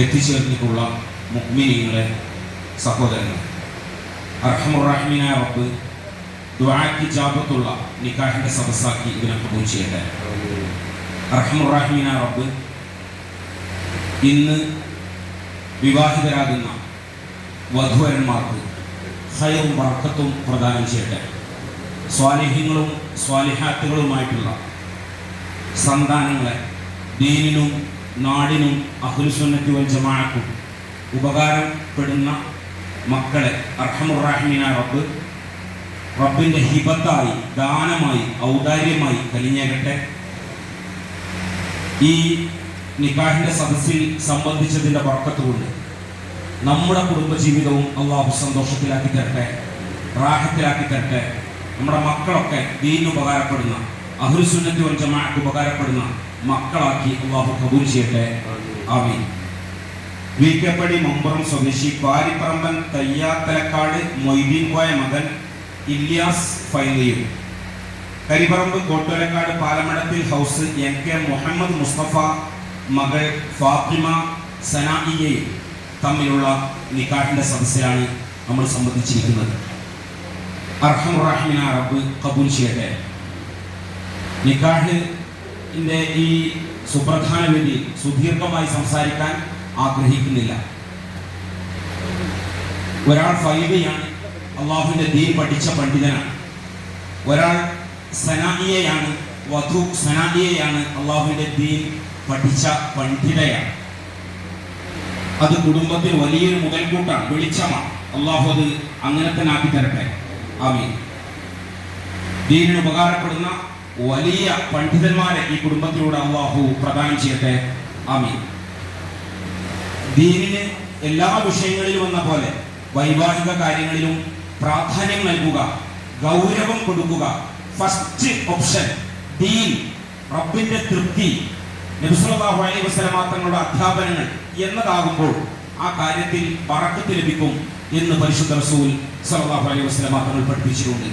എത്തിച്ചേർന്നിട്ടുള്ള മുഗ്മിനീങ്ങളെ സഹോദരങ്ങൾ അർഹമുറാഹിമീനായ റബ്ബ് ദുആക്ക് ജാബത്തുള്ള നിക്കാഹിന്റെ സദസ്സാക്കി ഇതിനെ കബൂൽ ചെയ്യട്ടെ. അർഹമുറാഹിമീനായ റബ്ബ് ഇന്ന് വിവാഹിതരാകുന്ന വധുവരന്മാർക്ക് ഹയവും വർക്കത്തും പ്രദാനം ചെയ്യട്ടെ. സ്വാലിഹ്യങ്ങളും സ്വാലിഹാത്തുകളുമായിട്ടുള്ള സന്താനങ്ങളെ ദീനിനും നാടിനും അഹുൽസുന്നത്തി വൽ ജമാഅക്കും ഉപകാരപ്പെടുന്ന മക്കളെ അർഹമുറാഹിമീന റബ്ബ്. റബ്ബിന്റെ ഹിബത്തായി ദാനമായി ഔദാര്യമായി കലിഞ്ഞേകട്ടെ ഈ നിക്കാഹിന്റെ സദസ്സിൽ സംബന്ധിച്ചതിന്റെ വർക്കത്ത് കൊണ്ട് നമ്മുടെ കുടുംബജീവിതവും അള്ളാഹു സന്തോഷത്തിലാക്കി തരട്ടെ റാഹത്തിലാക്കി തരട്ടെ. നമ്മുടെ മക്കളൊക്കെ ദീനിന് ഉപകാരപ്പെടുന്ന ഒരു ജമാഅക്ക് ഉപകാരപ്പെടുന്ന മക്കളാക്കി അള്ളാഹു കബൂൽ ചെയ്യട്ടെ. ആമീൻ. വീക്കപ്പടി മമ്പുറം സ്വദേശി പാരിപ്പറമ്പൻ തയ്യാത്തലക്കാട് മൊയ്തീൻ പോയ മകൻ Ilyas ഫൈലിയും Karipparamba Kottolakkad Palamadathil house N K Muhammed Musthafa മകൾ ഫാത്തിമ സനായിയയും തമ്മിലുള്ള നിക്കാഹിന്റെ സദസ്സിലാണ് നമ്മൾ സംബന്ധിച്ചിരിക്കുന്നത്. അർഹമുറാഹിമിന റബ്ബ് കബൂൽ ചെയ്യട്ടെ. നിക്കാഹിന്റെ ഈ സുപ്രധാന വേദി സുദീർഘമായി സംസാരിക്കാൻ ആഗ്രഹിക്കുന്നില്ല. ഒരാൾ ഫൈബയാണ് അള്ളാഹുവിന്റെ ദീൻ പഠിച്ച പണ്ഡിതനാണ്. ഒരാൾ സനായിയയാണ് വധു സനായിയയാണ് അള്ളാഹുവിന്റെ ദീൻ പഠിച്ച പണ്ഡിതയാണ്. അത് കുടുംബത്തിൽ വലിയൊരു മുതൽക്കൂട്ടാണ് വെളിച്ചമാണ്. അള്ളാഹു അത് അങ്ങനെ തന്നെ ആക്കി തരട്ടെ ആമീൻ. ദീനിന് ഉപകാരപ്പെടുന്ന വലിയ പണ്ഡിതന്മാരെ ഈ കുടുംബത്തിലൂടെ അള്ളാഹു പ്രദാനം ചെയ്യട്ടെ. ആമീൻ. ദീനിന് എല്ലാ വിഷയങ്ങളിലും എന്ന പോലെ വൈവാഹിക കാര്യങ്ങളിലും പ്രാധാന്യം നൽകുക ഗൗരവം കൊടുക്കുക. ഫസ്റ്റ് ഓപ്ഷൻ ദീൻ റബ്ബിന്റെ തൃപ്തി. നബിസ്വല്ലാഹു അലൈഹി തങ്ങളുടെ അധ്യാപനങ്ങൾ എന്നതാകുമ്പോൾ ആ കാര്യത്തിൽ പറക്കത്ത് ലഭിക്കും എന്ന് പരിശുദ്ധ റസൂൽ സല്ലല്ലാഹു അലൈഹി വസല്ലമ തങ്ങൾ പഠിപ്പിച്ചിട്ടുണ്ട്.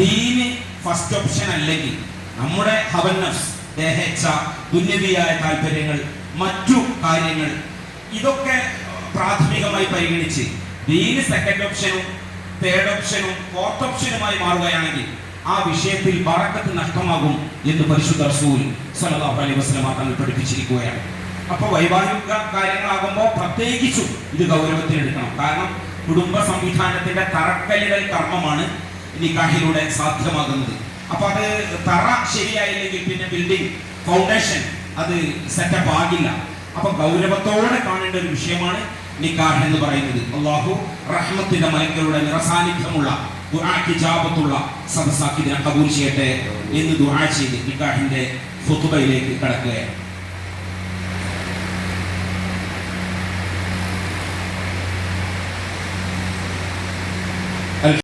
ദീന് ഫസ്റ്റ് ഓപ്ഷൻ അല്ലെങ്കിൽ നമ്മുടെ ഹവന്നസ് ദേഹേച്ഛ ദുന്യവിയായ താല്പര്യങ്ങൾ മറ്റു കാര്യങ്ങൾ ഇതൊക്കെ പ്രാഥമികമായി പരിഗണിച്ച് ദീന് സെക്കൻഡ് ഓപ്ഷനും തേർഡ് ഓപ്ഷനും ഫോർത്ത് ഓപ്ഷനുമായി മാറുകയാണെങ്കിൽ ആ വിഷയത്തിൽ ബറക്കത്ത് നഷ്ടമാകും എന്ന് പരിശുദ്ധ റസൂൽ സല്ലല്ലാഹു അലൈഹി വസല്ലം തങ്ങൾ പഠിപ്പിച്ചിരിക്കുകയാണ്. അപ്പോൾ വൈവാഹിക കാര്യങ്ങളാകുമ്പോൾ പ്രത്യേകിച്ചും ഇത് ഗൗരവത്തിൽ എടുക്കണം. കാരണം കുടുംബ സംവിധാനത്തിന്റെ തറക്കല്ലിടൽ കർമ്മമാണ് നിക്കാഹിലൂടെ സാധ്യമാകുന്നത്. അപ്പോൾ അത് തറ ശരിയായില്ലെങ്കിൽ പിന്നെ ബിൽഡിംഗ് ഫൗണ്ടേഷൻ അത് സെറ്റപ്പ് ആകില്ല. അപ്പൊ ഗൗരവത്തോടെ കാണേണ്ട ഒരു വിഷയമാണ് നിക്കാഹ് എന്ന് പറയുന്നത്. അള്ളാഹു റഹ്മത്തിന്റെ മലക്കളുടെ നിറസാന്നിധ്യമുള്ള ദുആക്ക് ജാബത്തുള്ള സദസ്സാക്കി ഇതിനെ കബൂൽ ചെയ്യട്ടെ എന്ന് ദുആ ചെയ്ത് നിക്കാഹിന്റെ ഫുത്തുബയിലേക്ക് കടക്കുകയാണ്.